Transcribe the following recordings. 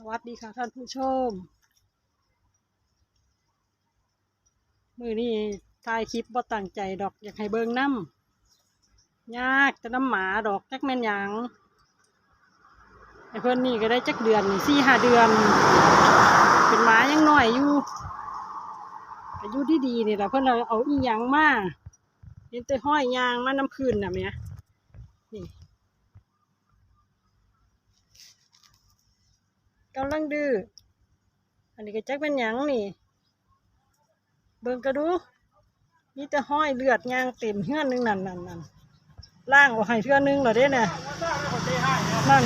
สวัสดีค่ะท่านผู้ชม มือนี้ถ่ายคลิปบ่ตั้งใจดอกอยากให้เบิ่งน้ำยากแต่น้ำหมาดอกจักแม่นหยังไอ้เพิ่อนนี่ก็ได้จักเดือนสี่ห้าเดือน เป็นหมายังน้อยอยู่อายุที่ดีๆนี่แหละเพิ่อนเอาเอาอีหยังมาเห็นแต่ห้อยยางมาน้ำคืนน่ะแหม่นี่ กำลังดื้ออันนี้ก็จักเป็นหยังนี่ เบิ่งก็ดูนี่จะห้อยเลือดยางเต็มเฮือนนึงนั่นนั่นนั่นล่างออกให้เทื่อนึงเหรอเด้น่ะนั่น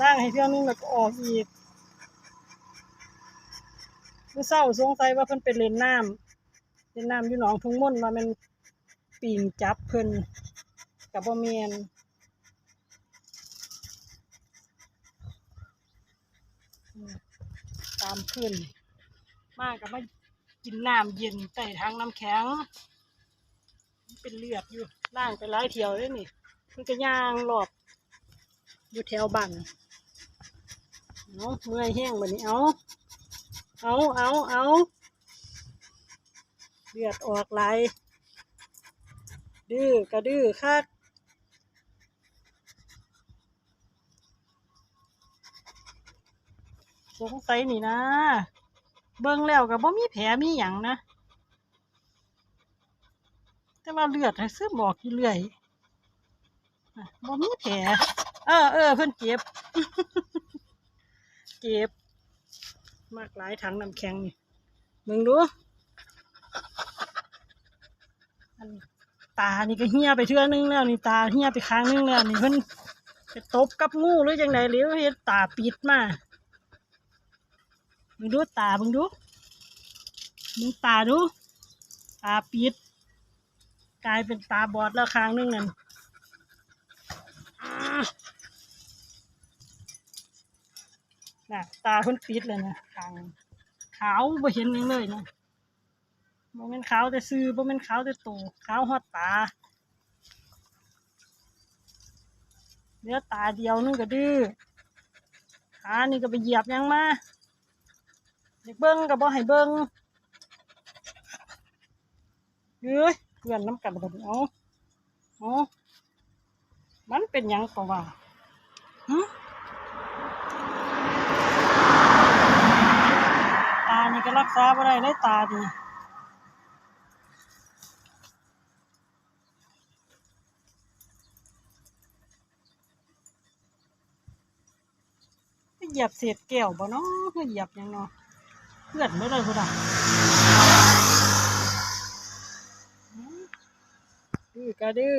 ล่างให้เทื่อนึงแล้วก็ออกอีกเมื่อเศร้าสงสัยว่าเพิ่นเป็นเลนน้ำเลนน้ำอยู่หนองทุ่งม่นมามันปิ่งจับเพิ่นกับบ่แม่น อืม ตามขึ้น มากกับมากินน้ำเย็นใต้ทางน้ำแข็ง เป็นเลือดอยู่ล่างไปหลายเที่ยวเลยนี่มันก็ย่างรอบ อยู่แถวบ้านเอาเมื่อยแห้งแบบนี้เอาเอาเอาเอาเลือดออกไหลดื้อกระดื้อคัก สงสัยนี่นะ เบิ่งแล้วก็บ่มีแผลมีหยังนะ แต่ว่าเลือดให้ซึมออกอยู่เรื่อยบ่มีแผลเออเออเพิ่นเจ็บ เจ็บ มากหลายถังน้ำแข็งนี่มึงดูตานี่ก็เหี่ยไปเทื่อนึงแล้วนี่ตาเหี่ยไปข้างนึงแล้วนี่เพิ่นไปตบกับงูหรือจังไดหรือเฮ็ดตาปิดมา มึงดูตามึงดูมึงตาดูตาปิด กลายเป็นตาบอดแล้วข้างนึงนั่นน่ะตาเพิ่นปิดเลยนะข้างขาวบ่เห็นยังเลยนะบ่แม่นขาวแต่ซื้อบ่แม่นขาวแต่โตขาวฮอดตาเหลือตาเดียวนึงก็ดื้อขานี่ก็ไปเหยียบยังมา เบิ้งก็บ่ให้เบิ้งเอ้ยเพื่อนน้ำกันแบบนี้เอาเอามันเป็นยังกว่าหึตานี่ก็รักษาบ่ได้เลยตาดีเหยียบเศษแก้วบ่เนาะเหยียบยังเนาะ เพื่อนไม่ได้คนอะดื้อกระดื้อ